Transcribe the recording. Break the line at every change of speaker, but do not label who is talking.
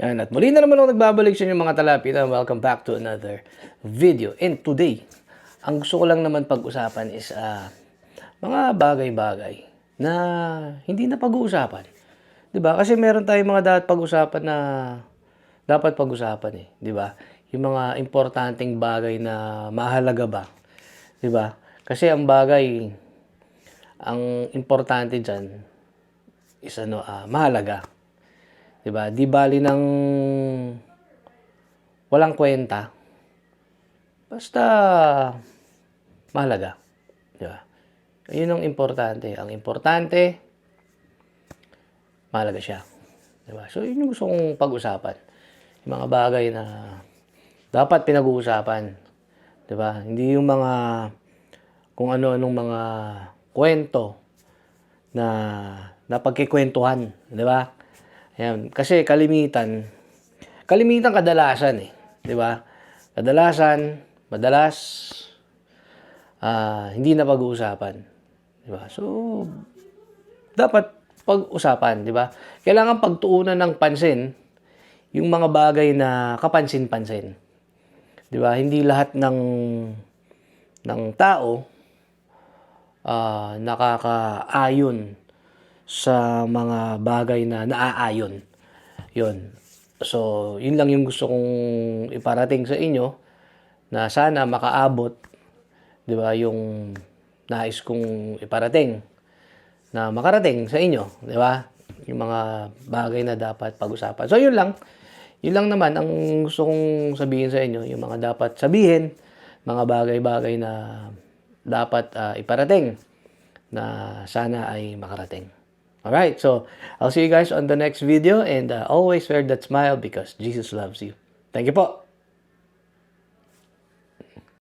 Yan, at muli na naman ako nagbabalik sa inyo mga talapita. Welcome back to another video. And today, ang gusto ko lang naman pag-usapan is ah, mga bagay-bagay na hindi na pag-uusapan. 'Di ba? Kasi meron tayong mga dapat pag-usapan na dapat pag-usapan eh, 'di ba? Yung mga importanteng bagay na mahalaga ba? 'Di ba? Kasi ang bagay ang importante diyan is ano, ah, mahalaga. 'Di ba? Di bali ng walang kwenta. Basta mahalaga. 'Di ba? Ayun ang importante. Ang importante mahalaga siya. 'Di ba? So, yun yung gusto kong pag-usapan. Yung mga bagay na dapat pinag-uusapan. 'Di ba? Hindi yung mga kung ano-anong mga kwento na napagkikwentuhan, 'di ba? Ayan, kasi kalimitan kalimitan kadalasan eh, ba? Kadalasan, madalas ah hindi na pag-uusapan, ba? So dapat pag-usapan, 'di ba? Kailangan pagtuunan ng pansin yung mga bagay na kapansin-pansin. 'Di ba? Hindi lahat ng ng tao ah nakakaayon sa mga bagay na naaayon. 'Yun. So, yun lang yung gusto kong iparating sa inyo na sana makaabot 'di ba yung nais kong iparating na makarating sa inyo, 'di ba? Yung mga bagay na dapat pag-usapan. So, yun lang. Yun lang naman ang gusto kong sabihin sa inyo, yung mga dapat sabihin, mga bagay-bagay na dapat ah, iparating na sana ay makarating. Alright, so I'll see you guys on the next video and uh, always wear that smile because Jesus loves you. Thank you po.